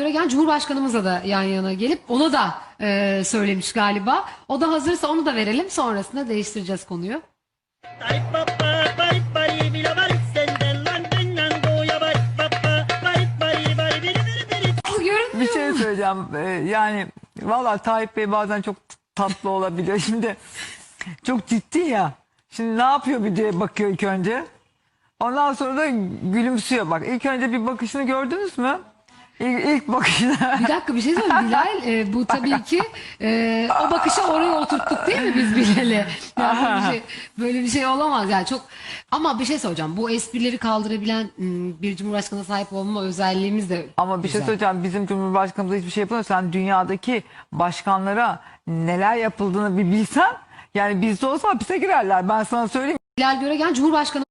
Göregen Cumhurbaşkanımızla da yan yana gelip ona da e, söylemiş galiba. O da hazırsa onu da verelim. Sonrasında değiştireceğiz konuyu. Bir şey söyleyeceğim. Ee, yani valla Tayyip Bey bazen çok tatlı olabiliyor. Şimdi çok ciddi ya. Şimdi ne yapıyor bir diye bakıyor ilk önce. Ondan sonra da gülümsüyor. Bak ilk önce bir bakışını gördünüz mü? İlk, ilk bakışını. Bir dakika bir şey söyleyeyim Bilal. e, bu tabii ki e, o bakışı oraya oturttuk değil mi biz Bilal'e? Yani böyle, bir şey, böyle bir şey olamaz yani çok. Ama bir şey söyleyeceğim. Bu esprileri kaldırabilen m, bir cumhurbaşkanına sahip olma özelliğimiz de Ama bir şey güzel. söyleyeceğim. Bizim Cumhurbaşkanımıza hiçbir şey yapamıyor. Sen dünyadaki başkanlara neler yapıldığını bir bilsen. Yani bizde olsa hapise girerler. Ben sana söyleyeyim. Bilal Göregen Cumhurbaşkanı